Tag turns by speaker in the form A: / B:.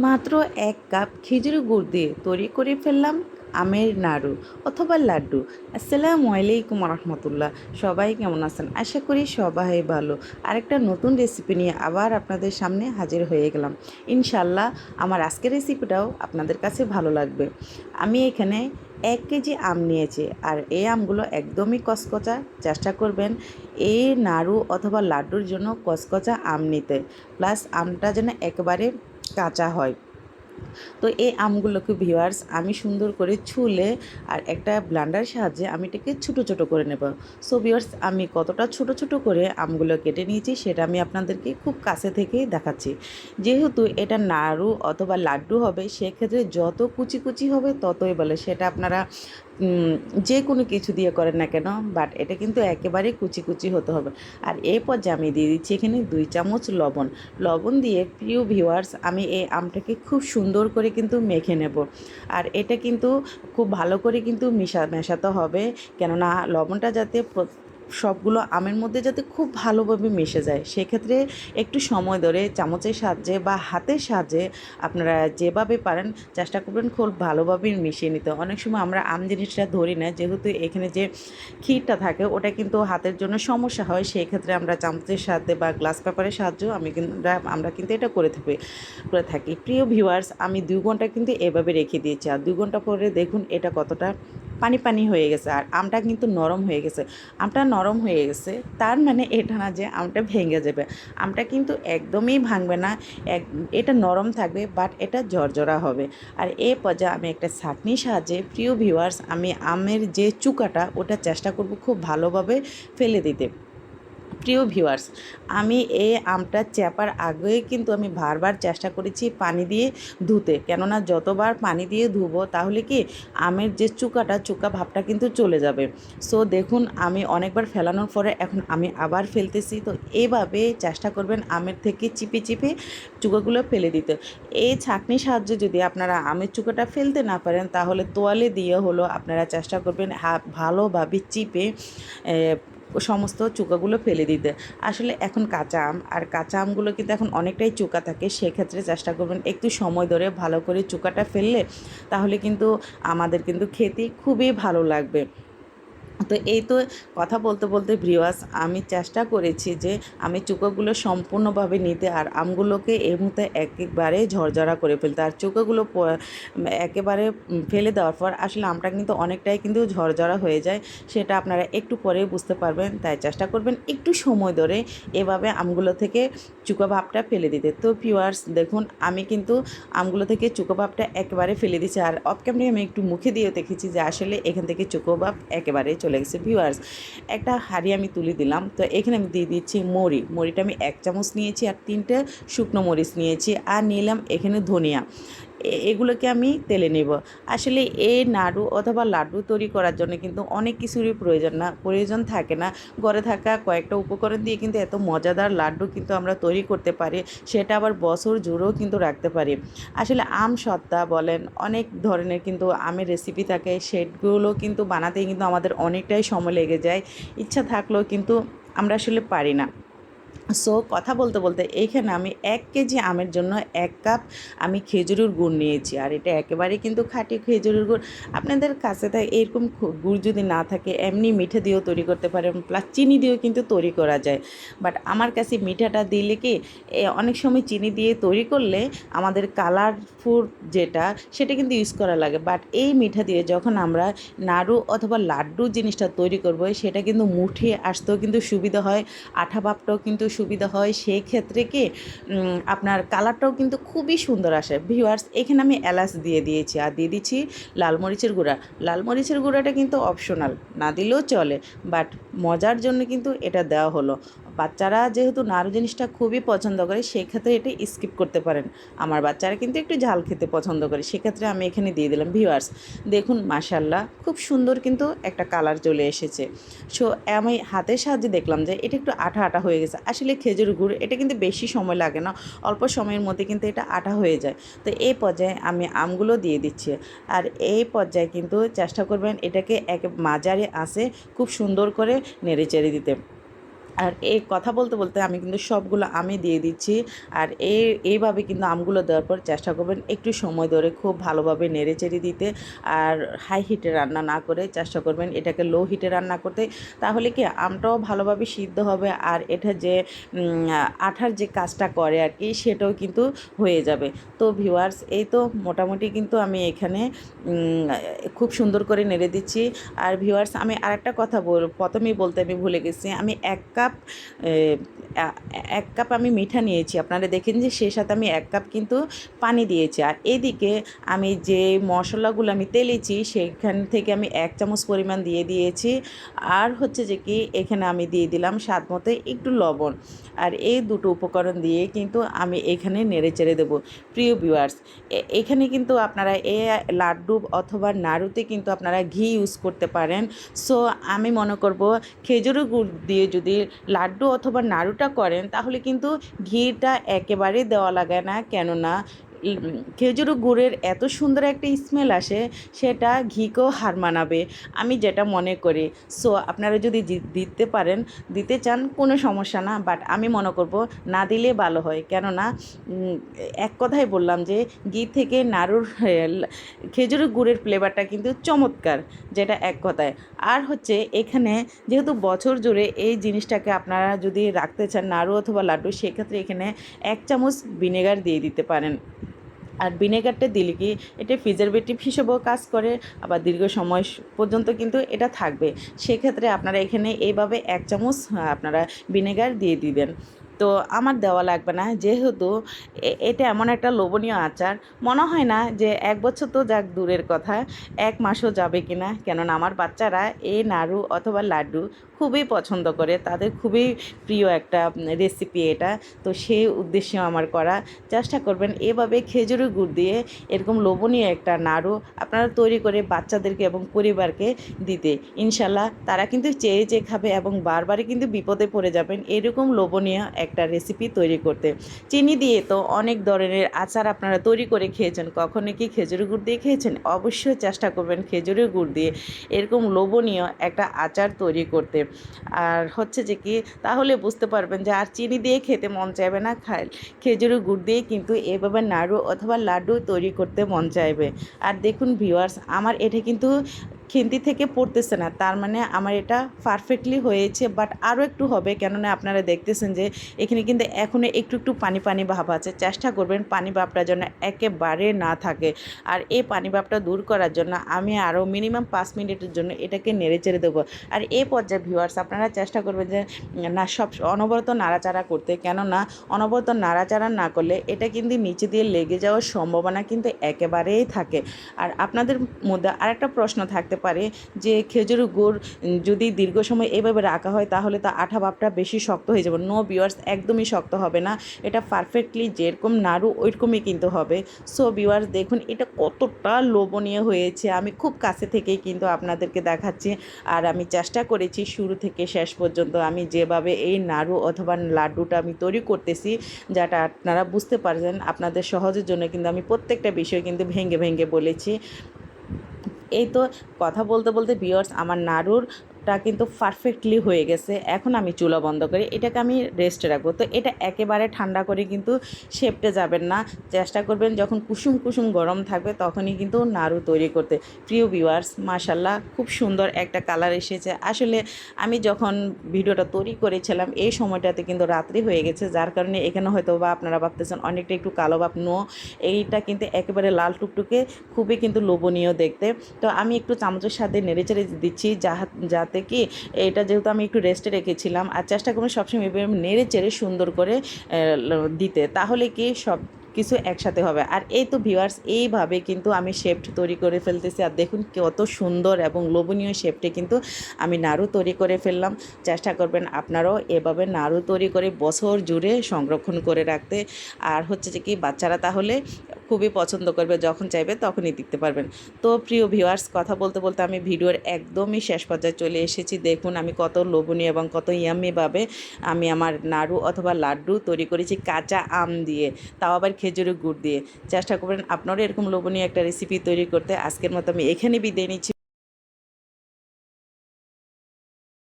A: মাত্র এক কাপ খেজুর গুড় দিয়ে তৈরি করে ফেললাম আমের নাড়ু অথবা লাড্ডু। আসসালামু আলাইকুম রহমতুল্লাহ সবাই কেমন আছেন? আশা করি সবাই ভালো। আরেকটা নতুন রেসিপি নিয়ে আবার আপনাদের সামনে হাজির হয়ে গেলাম। ইনশাল্লাহ আমার আজকের রেসিপিটাও আপনাদের কাছে ভালো লাগবে। আমি এখানে এক কেজি আম নিয়েছি আর এই আমগুলো একদমই কচকচা। চেষ্টা করবেন এই নাড়ু অথবা লাড্ডুর জন্য কচকচা আম নিতে। প্লাস আমটা যেন একেবারে কাঁচা হয়। তো এই আমগুলোকে ভিওয়ার্স আমি সুন্দর করে ছুলে আর একটা ব্লান্ডার সাহায্যে আমি এটাকে ছোটো ছোটো করে নেব। সো ভিওয়ার্স আমি কতটা ছোট ছোট করে আমগুলো কেটে নিয়েছি সেটা আমি আপনাদেরকে খুব কাছে থেকেই দেখাচ্ছি। যেহেতু এটা নাড়ু অথবা লাড্ডু হবে, সেক্ষেত্রে যত কুচি কুচি হবে ততই বলে, সেটা আপনারা যে কোনো কিছু দিয়ে করেন না কেন বাট এটা কিন্তু একেবারে কুচি কুচি হতে হবে। আর এই পর্যায়ে আমি দিয়ে দিচ্ছি এখানে দুই চামচ লবণ। লবণ দিয়ে প্রিয় ভিউয়ার্স আমি এই আমটাকে খুব সুন্দর করে কিন্তু মেখে নেব। আর এটা কিন্তু খুব ভালো করে কিন্তু মেশা, মেশাতে হবে। কেননা লবণটা যাতে সবগুলো আমের মধ্যে যাতে খুব ভালোভাবে মিশে যায়। সেক্ষেত্রে একটু সময় ধরে চামচের সাহায্যে বা হাতের সাহায্যে আপনারা যেভাবে পারেন চেষ্টা করবেন খুব ভালোভাবে মিশিয়ে নিতে। অনেক সময় আমরা আম জিনিসটা ধরি না, যেহেতু এখানে যে ক্ষীরটা থাকে ওটা কিন্তু হাতের জন্য সমস্যা হয়। সেই ক্ষেত্রে আমরা চামচের সাহায্যে বা গ্লাস পেপারের সাহায্য আমি কিন্তু আমরা কিন্তু এটা করে থাকি করে থাকি। প্রিয় ভিউয়ার্স আমি দুই ঘণ্টা কিন্তু এভাবে রেখে দিয়েছি। আর দুই ঘণ্টা পরে দেখুন এটা কতটা পানি পানি হয়ে গেছে আর আমটা কিন্তু নরম হয়ে গেছে। আমটা নরম হয়ে গেছে, তার মানে এটা না যে আমটা ভেঙে যাবে। আমটা কিন্তু একদমই ভাঙবে না, এক, এটা নরম থাকবে বাট এটা জর্জরা হবে। আর এ পর্যায়ে আমি একটা ছাঁকনির সাহায্যে, প্রিয় ভিউয়ার্স আমি আমের যে চুকাটা, ওটা চেষ্টা করব খুব ভালোভাবে ফেলে দিতে। প্রিয় ভিউয়ার্স, আমি এই আমটা চ্যাপার আগেই কিন্তু আমি বারবার চেষ্টা করেছি পানি দিয়ে ধুতে। কেননা যতবার পানি দিয়ে ধুবো, তাহলে কি আমের যে চুকাটা, চুকা ভাবটা কিন্তু চলে যাবে। সো দেখুন, আমি অনেকবার ফেলানোর পরে এখন আমি আবার ফেলতেছি। তো এইভাবে চেষ্টা করবেন আমের থেকে চিপে চিপে চুকাগুলো ফেলে দিতে। এই ছাঁকনির সাহায্যে যদি আপনারা আমের চুকাটা ফেলতে না পারেন, তাহলে তোয়ালে দিয়ে হলো আপনারা চেষ্টা করবেন ভালোভাবে চিপে সমস্ত চুকাগুলো ফেলে দিতে। আসলে এখন কাঁচা আম, আর কাঁচা আমগুলো কিন্তু এখন অনেকটাই চুকা থাকে, সেক্ষেত্রে চেষ্টা করবেন একটু সময় ধরে ভালো করে চুকাটা ফেললে, তাহলে কিন্তু আমাদের কিন্তু খেতে খুবই ভালো লাগবে। তো এই তো কথা বলতে বলতে ভিওয়াস আমি চেষ্টা করেছি যে আমি চুকোগুলো সম্পূর্ণভাবে নিতে আর আমগুলোকে এই মুহূর্তে একেবারে ঝরঝরা করে ফেলতে। আর চুকোগুলো একেবারে ফেলে দেওয়ার পর আসলে আমটা কিন্তু অনেকটাই কিন্তু ঝরঝরা হয়ে যায়, সেটা আপনারা একটু পরে বুঝতে পারবেন। তাই চেষ্টা করবেন একটু সময় ধরে এভাবে আমগুলো থেকে চুকো ভাবটা ফেলে দিতে। তো ভিওয়ার্স দেখুন, আমি কিন্তু আমগুলো থেকে চুকো ভাবটা একেবারে ফেলে দিচ্ছি আর অফ ক্যামেরায় আমি একটু মুখে দিয়ে দেখেছি যে আসলে এখান থেকে চুকো ভাব একেবারে চলে চলে গেছে ভিউয়ার্স। একটা হাঁড়ি আমি তুলে দিলাম। তো এখানে আমি দিয়ে দিচ্ছি মরি। মরিটা আমি এক চামচ নিয়েছি আর তিনটে শুকনো মরিচ নিয়েছি। আর নিলাম এখানে ধনিয়া। এগুলোকে আমি তেলে নেব। আসলে এই নাড়ু অথবা লাড্ডু তৈরি করার জন্য কিন্তু অনেক কিছুরই প্রয়োজন না, প্রয়োজন থাকে না। ঘরে থাকা কয়েকটা উপকরণ দিয়ে কিন্তু এত মজাদার লাড্ডু কিন্তু আমরা তৈরি করতে পারি, সেটা আবার বছর জুড়েও কিন্তু রাখতে পারি। আসলে আম সত্তা বলেন, অনেক ধরনের কিন্তু আমের রেসিপি থাকে, সেগুলো কিন্তু বানাতে কিন্তু আমাদের অনেকটাই সময় লেগে যায়। ইচ্ছা থাকলেও কিন্তু আমরা আসলে পারি না। সো কথা বলতে বলতে এইখানে আমি এক কেজি আমের জন্য এক কাপ আমি খেজুরের গুড় নিয়েছি। আর এটা একেবারেই কিন্তু খাঁটি খেজুরের গুড়। আপনাদের কাছে তাই এরকম গুড় যদি না থাকে, এমনি মিঠে দিয়েও তৈরি করতে পারেন প্লাস চিনি দিয়েও কিন্তু তৈরি করা যায়। বাট আমার কাছে মিঠাটা দিলে কি অনেক সময় চিনি দিয়ে তৈরি করলে আমাদের কালার ফুড যেটা, সেটা কিন্তু ইউজ করা লাগে। বাট এই মিঠা দিয়ে যখন আমরা নাড়ু অথবা লাড্ডু জিনিসটা তৈরি করব, সেটা কিন্তু মুঠে আসতেও কিন্তু সুবিধা হয়, আঠা ভাবটাও কিন্তু সুবিধা হয় সেই ক্ষেত্রে কি আপনার কালারটাও কিন্তু খুবই সুন্দর আসে। ভিউয়ার্স এখানে আমি এলাচ দিয়ে দিয়েছি। আর দিয়ে দিচ্ছি লাল মরিচের গুঁড়া। লাল মরিচের গুঁড়াটা কিন্তু অপশনাল না দিলেও চলে। বাট মজার জন্য কিন্তু এটা দেওয়া হলো। বাচ্চারা যেহেতু নাড়ু জিনিসটা খুবই পছন্দ করে, সেক্ষেত্রে এটা স্কিপ করতে পারেন। আমার বাচ্চারা কিন্তু একটু ঝাল খেতে পছন্দ করে, সেক্ষেত্রে আমি এখানে দিয়ে দিলাম ভিউয়ার্স দেখুন মাসাল্লাহ খুব সুন্দর কিন্তু একটা কালার চলে এসেছে। সো আমি হাতের সাহায্যে দেখলাম যে এটা একটু আঠা আঠা হয়ে গেছে। আসলে খেজুর গুড়, এটা কিন্তু বেশি সময় লাগে না, অল্প সময়ের মধ্যে কিন্তু এটা আঠা হয়ে যায়। তো এই পর্যায়ে আমি আমগুলো দিয়ে দিচ্ছি। আর এই পর্যায়ে কিন্তু চেষ্টা করবেন এটাকে এক মাজারে আসে খুব সুন্দর করে নেড়ে চেড়ে দিতে। আর এই কথা বলতে বলতে আমি কিন্তু সবগুলো আমি দিয়ে দিচ্ছি। আর এই, এইভাবে কিন্তু আমগুলো দেওয়ার পর চেষ্টা করবেন একটু সময় ধরে খুব ভালোভাবে নেড়ে চেড়ে দিতে। আর হাই হিটে রান্না না করে চেষ্টা করবেন এটাকে লো হিটে রান্না করতে। তাহলে কি আমটাও ভালোভাবে সিদ্ধ হবে আর এটা যে আঠার যে কাজটা করে আর কি সেটাও কিন্তু হয়ে যাবে। তো ভিউয়ার্স এই তো মোটামুটি কিন্তু আমি এখানে খুব সুন্দর করে নেড়ে দিচ্ছি। আর ভিউয়ার্স আমি আরেকটা কথা বল, প্রথমেই বলতে আমি ভুলে গেছি। আমি এক কাপ এ- এক কাপ আমি মিঠা নিয়েছি। আপনারা দেখেন যে সেই সাথে আমি এক কাপ কিন্তু পানি দিয়েছি। আর এদিকে আমি যে মশলাগুলো আমি তেলেছি, সেখান থেকে আমি এক চামচ পরিমাণ দিয়ে দিয়েছি। আর হচ্ছে যে কি, এখানে আমি দিয়ে দিলাম স্বাদ মতো একটু লবণ। আর এই দুটো উপকরণ দিয়ে কিন্তু আমি এখানে নেড়ে চেড়ে দেবো। প্রিয় ভিউয়ার্স এখানে কিন্তু আপনারা এ লাড্ডু অথবা নাড়ুতে কিন্তু আপনারা ঘি ইউজ করতে পারেন। সো আমি মনে করব, খেজুরের গুড় দিয়ে যদি লাড্ডু অথবা নাড়ুটা করেন তাহলে কিন্তু ঘিটা একেবারে দেওয়া লাগে না। কেননা খেজুর গুড়ের এত সুন্দর একটা স্মেল আসে, সেটা ঘিকেও হার মানাবে, আমি যেটা মনে করি। সো আপনারা যদি দিতে পারেন, দিতে চান, কোনো সমস্যা না বাট আমি মনে করব, না দিলে ভালো হয়। কেননা এক কথাই বললাম যে, ঘি থেকে নাড়ুর খেজুর গুড়ের ফ্লেভারটা কিন্তু চমৎকার, যেটা এক কথায়। আর হচ্ছে, এখানে যেহেতু বছর জুড়ে এই জিনিসটাকে আপনারা যদি রাখতে চান, নাড়ু অথবা লাড্ডু, সেক্ষেত্রে এখানে এক চামচ ভিনেগার দিয়ে দিতে পারেন। আর ভিনেগারটা দিলে কি এটা প্রিজারভেটিভ হিসেবেও কাজ করে, আবার দীর্ঘ সময় পর্যন্ত কিন্তু এটা থাকবে। সেক্ষেত্রে আপনারা এখানে এইভাবে এক চামচ আপনারা ভিনেগার দিয়ে দিবেন। তো আমার দেওয়া লাগবে না। যেহেতু এটা এমন একটা লোভনীয় আচার, মনে হয় না যে এক বছর তো যাক দূরের কথা, এক মাসও যাবে কি না কেননা আমার বাচ্চারা এই নাড়ু অথবা লাড্ডু খুবই পছন্দ করে, তাদের খুবই প্রিয় একটা রেসিপি এটা, তো সেই উদ্দেশ্যে আমার করা। চেষ্টা করবেন এভাবে খেজুরের গুড় দিয়ে এরকম লোভনীয় একটা নাড়ু আপনারা তৈরি করে বাচ্চাদেরকে এবং পরিবারকে দিতে। ইনশাল্লাহ তারা কিন্তু চেয়ে চেয়ে খাবে এবং বারবারই কিন্তু বিপদে পড়ে যাবেন, এরকম লোভনীয় একটা রেসিপি তৈরি করতে। চিনি দিয়ে তো অনেক ধরনের আচার আপনারা তৈরি করে খেয়েছেন। কখনো কি খেজুরের গুড় দিয়ে খেয়েছেন? অবশ্যই চেষ্টা করবেন খেজুরের গুড় দিয়ে এরকম লোভনীয় একটা আচার তৈরি করতে। আর হচ্ছে যে কি, তাহলে বুঝতে পারবেন যে আর চিনি দিয়ে খেতে মন চাইবে না। খায়, খেজুরের গুড় দিয়ে কিন্তু এভাবে নাড়ু অথবা লাড্ডু তৈরি করতে মন চাইবে। আর দেখুন ভিউয়ার্স আমার এটা কিন্তু খিন্তি থেকে পড়তেছে না। তার মানে আমার এটা পারফেক্টলি হয়েছে বাট আরও একটু হবে। কেননা আপনারা দেখতেছেন যে, এখানে কিন্তু এখনও একটু একটু পানি পানি ভাব আছে। চেষ্টা করবেন পানি ভাবটা যেন একেবারে না থাকে। আর এই পানি ভাবটা দূর করার জন্য আমি আরও মিনিমাম পাঁচ মিনিটের জন্য এটাকে নেড়ে চেড়ে দেবো। আর এই পর্যায়ে ভিউয়ার্স আপনারা চেষ্টা করবেন যে, না, সব, অনবরত নাড়াচাড়া করতে। কেননা অনবরত নাড়াচাড়া না করলে এটা কিন্তু নিচে দিয়ে লেগে যাওয়ার সম্ভাবনা কিন্তু একেবারেই থাকে। আর আপনাদের মধ্যে আরেকটা প্রশ্ন থাকতে পারে যে খেজুর গুড় যদি দীর্ঘ সময় এভাবে রাখা হয় তাহলে তা আঠা ভাবটা বেশি শক্ত হয়ে যাবে। নো বিওয়ার্স একদমই শক্ত হবে না। এটা পারফেক্টলি যেরকম নাড়ু, ওইরকমই কিন্তু হবে। সো বিওয়ার্স দেখুন, এটা কতটা লোভনীয় হয়েছে। আমি খুব কাছে থেকেই কিন্তু আপনাদেরকে দেখাচ্ছি। আর আমি চেষ্টা করেছি শুরু থেকে শেষ পর্যন্ত। আমি যেভাবে এই নাড়ু অথবা লাড্ডুটা আমি তৈরি করতেছি, যাটা আপনারা বুঝতে পারছেন, আপনাদের সহজের জন্য কিন্তু আমি প্রত্যেকটা বিষয় কিন্তু ভেঙে ভেঙে বলেছি। এই তো কথা বলতে বলতে বিয়ার্স আমার নাড়ুরটা কিন্তু পারফেক্টলি হয়ে গেছে। এখন আমি চুলা বন্ধ করে, এটাকে আমি রেস্টে রাখব। তো এটা একেবারে ঠান্ডা করে কিন্তু শেপটে যাবেন না। চেষ্টা করবেন যখন কুসুম কুসুম গরম থাকবে তখনই কিন্তু নাড়ু তৈরি করতে। প্রিয় ভিউয়ার্স মাশাল্লাহ খুব সুন্দর একটা কালার এসেছে। আসলে আমি যখন ভিডিওটা তৈরি করেছিলাম, এই সময়টাতে কিন্তু রাত্রি হয়ে গেছে। যার কারণে এখানে হয়তো বা আপনারা ভাবতেছেন, অনেকটা একটু কালো ভাব নো। এইটা কিন্তু একেবারে লাল টুকটুকে খুবই কিন্তু লোভনীয় দেখতে। তো আমি একটু চামচের সাথে নেড়ে চেড়ে দিচ্ছি, যাহা- যাতে কি এটা যেহেতু আমি একটু রেস্টে রেখেছিলাম আর চেষ্টা করব সবসময় এভাবে নেড়ে চেড়ে সুন্দর করে দিতে। তাহলে কি সব কিছু একসাথে হবে। আর এই তো ভিউয়ার্স এইভাবে কিন্তু আমি শেপট তৈরি করে ফেলতেছি। আর দেখুন কত সুন্দর এবং লোভনীয় শেপটে কিন্তু আমি নাড়ু তৈরি করে ফেললাম। চেষ্টা করবেন আপনারাও এভাবে নাড়ু তৈরি করে বছর জুড়ে সংরক্ষণ করে রাখতে। আর হচ্ছে যে কি, বাচ্চারা তাহলে খুবই পছন্দ করবে, যখন চাইবে তখনই দেখতে পারবেন। তো প্রিয় ভিউয়ার্স কথা বলতে বলতে আমি ভিডিওর একদমই শেষ পর্যায়ে চলে এসেছি। দেখুন আমি কত লোভনীয় এবং কত ইয়াম্মিভাবে আমি আমার নাড়ু অথবা লাড্ডু তৈরি করেছি কাঁচা আম দিয়ে। তাও আবার খেজুরের গুড় দিয়ে। চেষ্টা করবেন আপনারও এরকম লোভনীয় একটা রেসিপি তৈরি করতে। আজকের মতো আমি এখানে বিদায় নিচ্ছি।